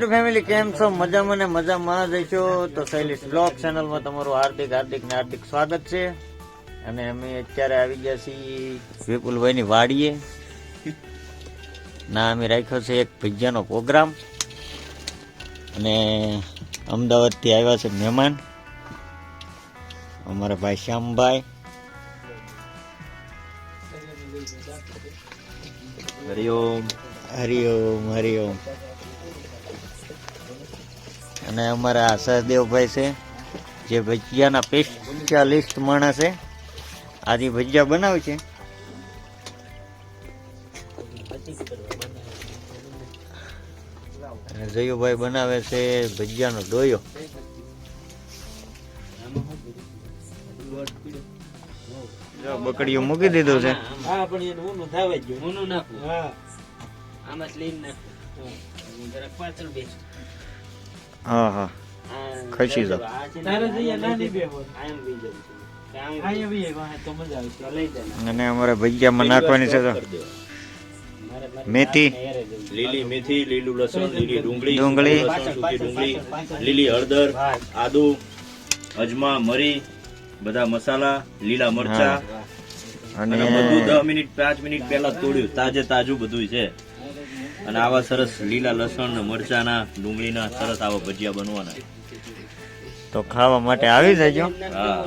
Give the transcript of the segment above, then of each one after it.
Family કેમ છો? મજામાં ને મજામાં જ છો? તો શૈલેષ બ્લોગ ચેનલમાં તમારું હાર્દિક હાર્દિક ને હાર્દિક સ્વાગત છે. અને અમે અત્યારે આવી ગયા છીએ વિપુલભાઈની વાડીએ. ના અમે રાખ્યો છે એક ભજીયાનો પ્રોગ્રામ. અને અમદાવાદથી આવ્યા છે મહેમાન. અમારા ભાઈ શ્યામભાઈ. હરિઓમ હરિઓમ હરિઓમ અને અમારા આશાદેવભાઈ છે જે ભજીયાના સ્પેશિયાલિસ્ટ માણસ છે. આજે ભજીયા બનાવે છે. અને જયુભાઈ બનાવે છે ભજીયાનો ડોયો. બકડીઓ મૂકી દીધો છે. હા પણ એનું ઊનું થાવે જ ગયું. ઊનું નાખવું. હા. આમાં નાખવું. હું જરાક પાછળ બેસ. હા હા. ખસી જાવ અને અમારે ભજીયામાં નાખવાની છે તો મેથી. લીલી મેથી લીલું લસણ લીલી ડુંગળી ડુંગળી. ડુંગળી લીલી હળદર આદુ અજમા મરી બધા મસાલા લીલા મરચા. અને અને બધું દસ મિનિટ પાંચ મિનિટ પહેલા તોડ્યું. તાજે તાજું બધું છે. અને આવા સરસ લીલા લસણ મરચાના ડુંગળીના સરસ આવા ભજીયા બનવાના. તો ખાવા માટે આવી જજો. હા.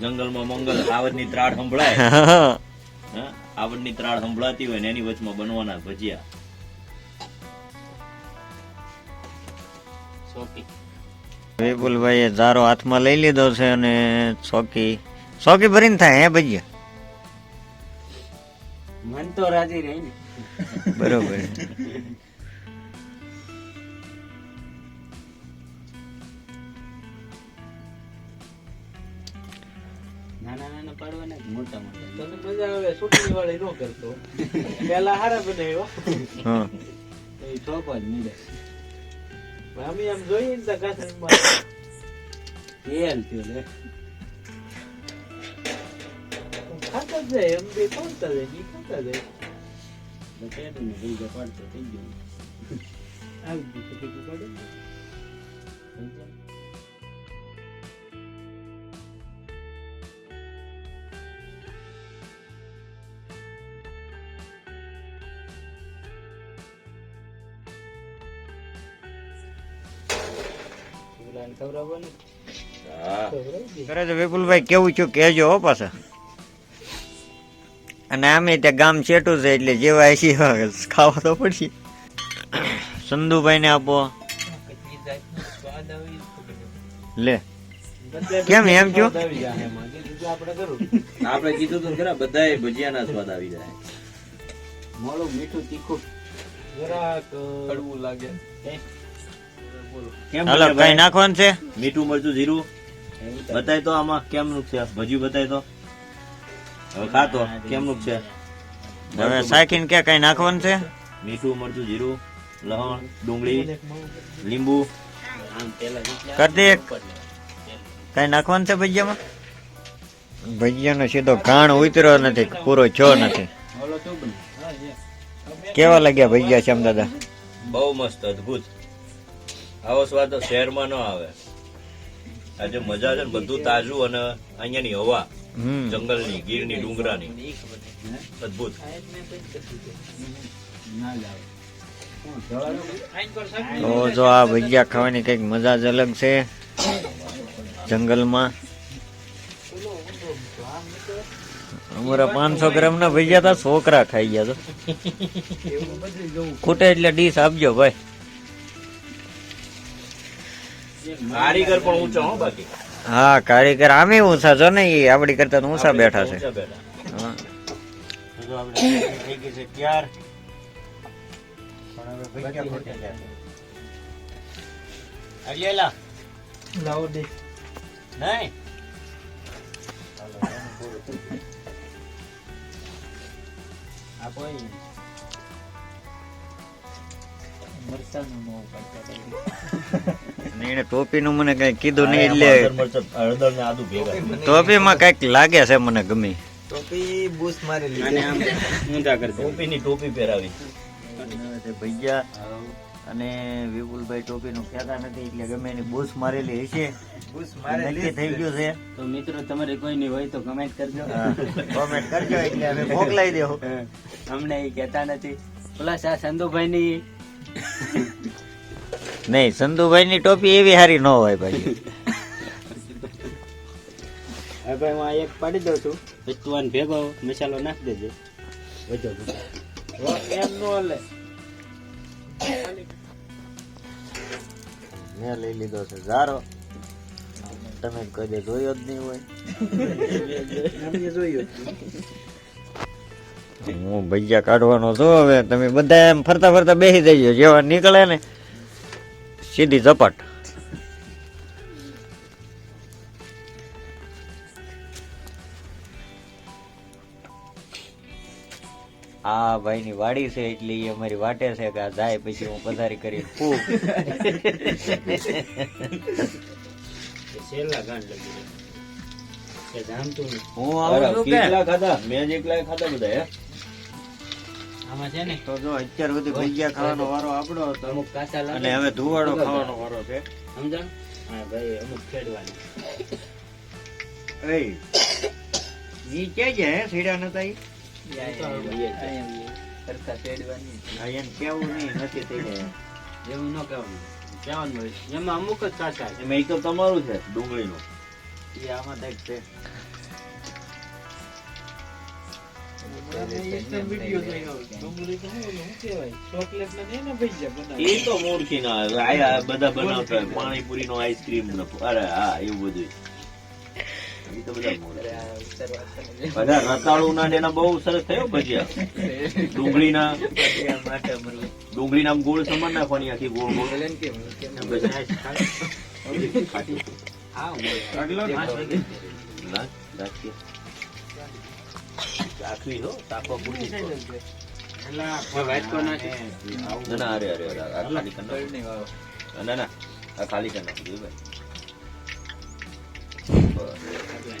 જંગલમાં મંગલ આવડની ત્રાળ સંભળાય. આવડની ત્રાળ સંભળાતી હોય ને એની વચમાં બનવાના ભજીયા. વિપુલભાઈએ ઝારો હાથમાં લઈ લીધો છે અને ચોકી ચોકી ભરીને થાય હે ભજીયા. મન તો રાજી રહી ને. બરોબર. નાના નાના પાડવાના મોટા મોટા. તને મજા આવે સુટલી વાળી નો કરતો. પેલા હારા બનાવ્યો. હા. એ ચોપા જ નીડે અમે આમ જોઈએ ને તો કાસણમાં તેલ થયું હે. ખાતા જાય એમ બે તોડતા જાય ખાતા જાય. બટેટાને ભૂંગળા પાડતો થઈ ગયો આવી ગયું તો ભેગું પડે થઈ જાય. છોકરાને ખવડાવવાનું હા ખવડાવી દે. કરે તો વિપુલભાઈ કેવું છું કેજો હો પાછા અને આમે ત્યાં ગામ છેટું છે એટલે જેવા છીએ ખાવા તો પડશે. સંદુભાઈ ને આપો. લે. કેમ એમ સ્વાદ આવી જાય એમાં. જે કીધું આપણે કીધું તો ખરા બધાય ભજીયાના સ્વાદ આવી જાય. મોળું મીઠું તીખું. જરાક કડવું લાગે. કેમ હાલો કઈ ભાઈ? નાખવાનું છે? મીઠું મરચું જીરું? બતાય તો આમાં કેમનું છે? ભજીયું બતાય તો? હવે ખાતો? કેમનું છે? હવે સાખીન કે કઈ નાખવાનું છે? મીઠું મરચું જીરું લહણ ડુંગળી લીંબુ. આમ પેલા જેટલા કર દે એક. કઈ નાખવાનું છે ભજીયામાં? ભજીયાનો સીધો ઘાણ ઉતર્યો નથી પૂરો છો નથી. ઓલો તો બને કેવા લાગ્યા ભજીયા શ્યામ દાદા? બહુ મસ્ત અદ્ભુત. આવો સ્વાદ શહેરમાં ન આવે. આજે મજા છે ને બધું તાજું અને અહીંયાની હવા હમ. જંગલની ગીરની ડુંગરાની. અદભુત? તો જો આ ભજીયા ખાવાની કંઈક મજા જ અલગ છે. જંગલમાં. અમારા પાંચસો ગ્રામ ના ભજીયા તા છોકરા ખાઈ ગયા તો. ખૂટે એટલે ડીશ આપજો ભાઈ. કારીગર પણ ઊંચા હો બાકી. હા કારીગર આમે ઊંચા છો ને એ આપડી કરતા તો ઊંચા બેઠા છે. જો. મરચાંનું હતા. અને એને ટોપીનું મને કઈ કીધું નહીં એટલે ટોપીમાં કંઈક લાગે છે મને ગમે. ટોપી બૂસ્ટ મારી ઊંધા કરી ટોપીની ટોપી પહેરાવી. ભૈયા અને વિપુલભાઈ ટોપીનું કહેતા નથી એટલે ગમે એની બૂસ મારેલી હશે. નક્કી થઈ ગયું છે. તો મિત્રો તમારે કોઈ નહીં હોય તો કમેન્ટ કરજો. કમેન્ટ કરજો એટલે અમે મોકલાઈ દેવું અમને એ કહેતા નથી. પ્લસ આ સંધુભાઈ ની નહીં સંધુભાઈ ની ટોપી એવી સારી ન હોય ભાઈ. હવે ભાઈ હું આ એક પાડી દઉં છું. પછી તું આને ભેગો મસાલો નાખી દેજે. વધો એમ નો હાલે મેં લઈ લીધો છે ઝારો. તમે કોઈ જોયો જ નહીં હોય. હું ભજીયા કાઢવાનો છું હવે. તમે બધા એમ ફરતા ફરતા બેસી જઈજો જેવા નીકળે ને સીધી ઝપટ. આ ભાઈ ની વાડી છે એટલે એ અમારી વાટે છે કે આ જાય પછી હું પધારી કરી ખૂબ છેલ્લા ગાંઠ લગી. હું આવું કેટલા ખાધા? મેં જ એકલા ખાધા બધા હે? આમાં છે ને? તો જો અત્યાર સુધી ભજીયા ખાવાનો વારો આપણો હતો. અમુક કાચા લાગે અને હવે ધુવાડો ખાવાનો વારો છે. સમજાણ? હા ભાઈ અમુક ખેડવાની. એય ઈ ક્યાં ગયા હે સીડા નતા ઈ? સરખા ખેડવાની આ એને કેવું નહીં નથી થઈ ગયા એવું ન કહેવાનું. કહેવાનું એમાં અમુક જ કાચા એમાં એ તો તમારું છે ડુંગળીનું. એ આમાં કંઈક છે. એ તો મૂર્ખી ના આવે. આ આ બધા બનાવતા પાણીપુરી નો આઈસ્ક્રીમ ને અરે હા એવું બધું બધા રતાળુ ના એના બહુ સરસ થયો ભજીયા. ડુંગળીના માટે ડુંગળી નામ ગોળ સમાન નાખવાની આખી ગોળ ગોળ. ખાટી. રાખવી હો, શાકમાં પૂરતી. ના, ના, અરે, અરે, અરે, આ ખાલી કરી ના ના આ ખાલી ભાઈ.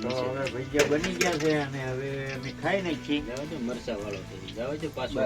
તો હવે ભજીયા બની ગયા છે અને હવે અમે ખાઈ નાખીએ. જાવ છે મરચા વાળો જાવ છે પાછો